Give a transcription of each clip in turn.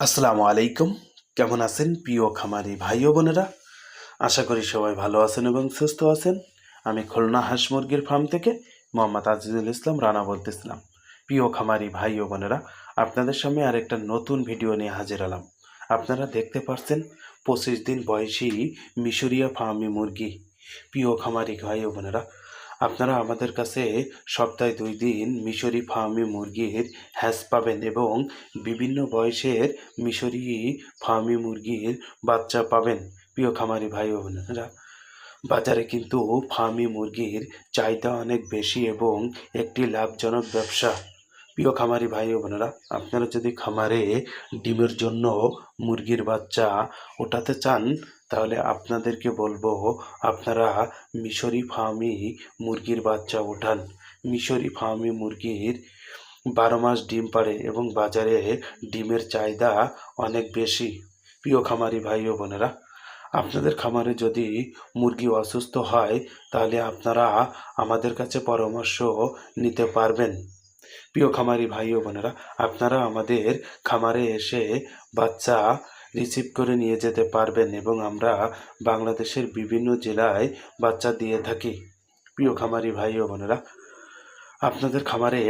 আসসালামু আলাইকুম। কেমন আছেন প্রিয় খামারি ভাই ও বোনেরা? আশা করি সবাই ভালো আছেন এবং সুস্থ আছেন। আমি খুলনা হাঁস মুরগির ফার্ম থেকে মোহাম্মদ আজিজুল ইসলাম রানা বলতেছিলাম। প্রিয় খামারি ভাই ও বোনেরা, আপনাদের সামনে আরেকটা নতুন ভিডিও নিয়ে হাজির হলাম। আপনারা দেখতে পাচ্ছেন পঁচিশ দিন বয়সী মিশরীয় ফার্মি মুরগি। প্রিয় খামারি ভাই ও বোনেরা আপনারা আমাদের কাছে সপ্তাহে দুই দিন মিশরি ফার্মি মুরগির হ্যাস পাবেন এবং বিভিন্ন বয়সের মিশরি ফার্মি মুরগির বাচ্চা পাবেন। প্রিয় খামারি ভাই বোনেরা, বাজারে কিন্তু ফার্মি মুরগির চাহিদা অনেক বেশি এবং একটি লাভজনক ব্যবসা। প্রিয় খামারি ভাই বোনেরা, আপনারা যদি খামারে ডিমের জন্য মুরগির বাচ্চা ওঠাতে চান তাহলে আপনাদেরকে বলব, আপনারা মিশরি ফার্মি মুরগির বাচ্চা ওঠান। মিশরি ফার্মি মুরগির বারো মাস ডিম পাড়ে এবং বাজারে ডিমের চাহিদা অনেক বেশি। প্রিয় খামারি ভাই ও বোনেরা, আপনাদের খামারে যদি মুরগি অসুস্থ হয়, তাহলে আপনারা আমাদের কাছে পরামর্শ নিতে পারবেন। প্রিয় খামারি ভাই ও বোনেরা, আপনারা আমাদের খামারে এসে বাচ্চা রিসিভ করে নিয়ে যেতে পারবেন এবং আমরা বাংলাদেশের বিভিন্ন জেলায় বাচ্চা দিয়ে থাকি। প্রিয় খামারি ভাই ও বোনেরা, আপনাদের খামারে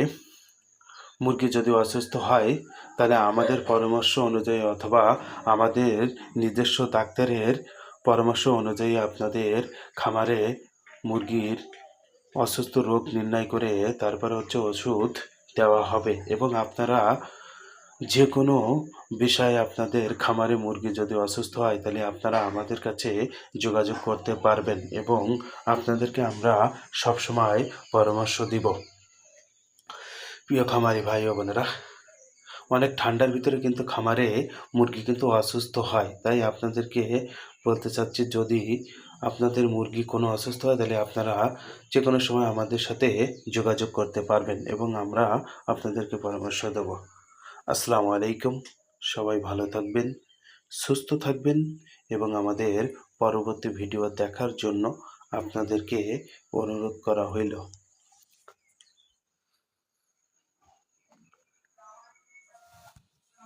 মুরগি যদি অসুস্থ হয়, তাহলে আমাদের পরামর্শ অনুযায়ী অথবা আমাদের নিজস্ব ডাক্তারের পরামর্শ অনুযায়ী আপনাদের খামারে মুরগির অসুস্থ রোগ নির্ণয় করে তারপরে হচ্ছে ওষুধ দেওয়া হবে এবং আপনারা যে কোনো বিষয়ে আপনাদের খামারে মুরগি যদি অসুস্থ হয়, তাহলে আপনারা আমাদের কাছে যোগাযোগ করতে পারবেন এবং আপনাদেরকে আমরা সবসময় পরামর্শ দিব। প্রিয় খামারি ভাই ও বোনেরা, অনেক ঠান্ডার ভিতরে কিন্তু খামারে মুরগি কিন্তু অসুস্থ হয়। তাই আপনাদেরকে বলতে চাচ্ছি, যদি আপনাদের মুরগি কোনো অসুস্থ হয়, তাহলে আপনারা যে কোনো সময় আমাদের সাথে যোগাযোগ করতে পারবেন এবং আমরা আপনাদেরকে পরামর্শ দেব। আসসালামু আলাইকুম। সবাই ভালো থাকবেন, সুস্থ থাকবেন এবং আমাদের পরবর্তী ভিডিও দেখার জন্য আপনাদেরকে অনুরোধ করা হইল।